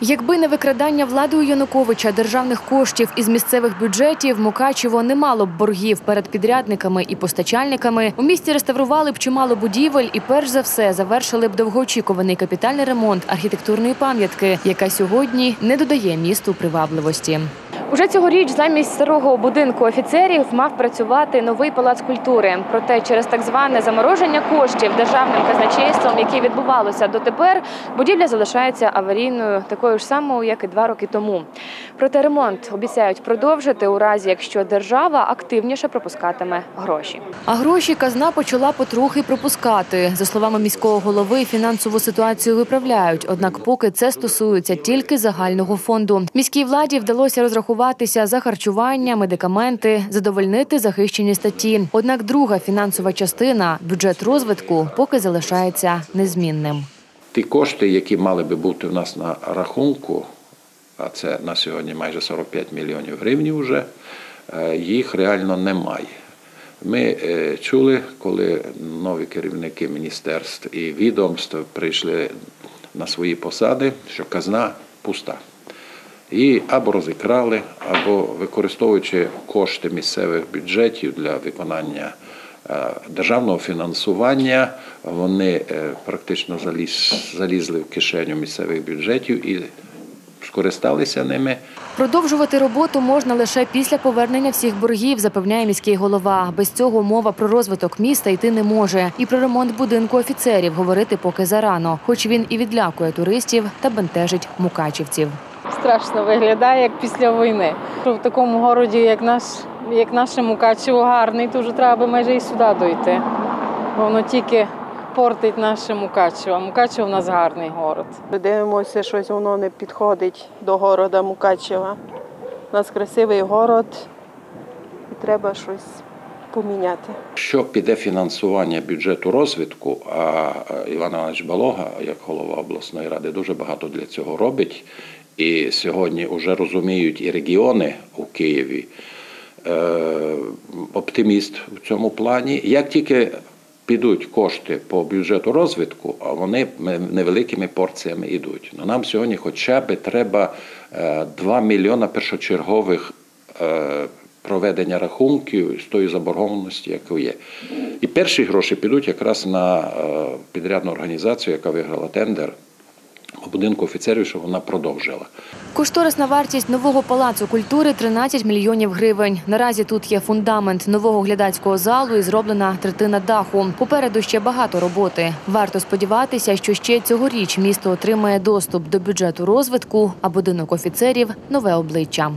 Якби не викрадання владою Януковича державних коштів із місцевих бюджетів, Мукачево не мало б боргів перед підрядниками і постачальниками. У місті реставрували б чимало будівель і, перш за все, завершили б довгоочікуваний капітальний ремонт архітектурної пам'ятки, яка сьогодні не додає місту привабливості. Уже цьогоріч замість старого будинку офіцерів мав працювати новий палац культури. Проте через так зване замороження коштів державним казначейством, яке відбувалося дотепер, будівля залишається аварійною, такою ж самою, як і два роки тому. Проте ремонт обіцяють продовжити у разі, якщо держава активніше пропускатиме гроші. А гроші казна почала потрохи пропускати. За словами міського голови, фінансову ситуацію виправляють. Однак, поки це стосується тільки загального фонду. Міській владі вдалося розрахуватися за харчування, медикаменти, задовольнити захищені статті. Однак, друга фінансова частина бюджет розвитку поки залишається незмінним. Ті кошти, які мали би бути у нас на рахунку, а це на сьогодні майже 45 мільйонів гривень вже, е, їх реально немає. Ми е, чули, коли нові керівники міністерств і відомств прийшли на свої посади, що казна пуста. Її або розікрали, або використовуючи кошти місцевих бюджетів для виконання е, державного фінансування, вони е, практично заліз, залізли в кишеню місцевих бюджетів і скористалися ними. Продовжувати роботу можна лише після повернення всіх боргів, запевняє міський голова. Без цього мова про розвиток міста йти не може. І про ремонт будинку офіцерів говорити поки зарано, хоч він і відлякує туристів та бентежить мукачівців. Страшно виглядає як після війни. В такому городі, як наш, як наше Мукачево, гарний, то вже треба би майже і сюди дойти. Бо воно тільки портить наше Мукачево. Мукачево в нас гарний город. Дивимося, щось воно не підходить до города Мукачева. У нас красивий город і треба щось поміняти. Що піде фінансування бюджету розвитку, а Іван Іванович Балога, як голова обласної ради, дуже багато для цього робить. І сьогодні вже розуміють і регіони у Києві. Е, оптиміст в цьому плані. Як тільки підуть кошти по бюджету розвитку, а вони невеликими порціями йдуть. Ну, нам сьогодні хоча б треба 2 мільйона першочергових е, проведення рахунків з тої заборгованості, яка є. І перші гроші підуть якраз на е, підрядну організацію, яка виграла тендер. Будинку офіцерів, щоб вона продовжила. Кошторисна вартість нового палацу культури 13 мільйонів гривень. Наразі тут є фундамент нового глядацького залу і зроблена третина даху. Попереду ще багато роботи. Варто сподіватися, що ще цьогоріч місто отримає доступ до бюджету розвитку, а будинок офіцерів нове обличчя.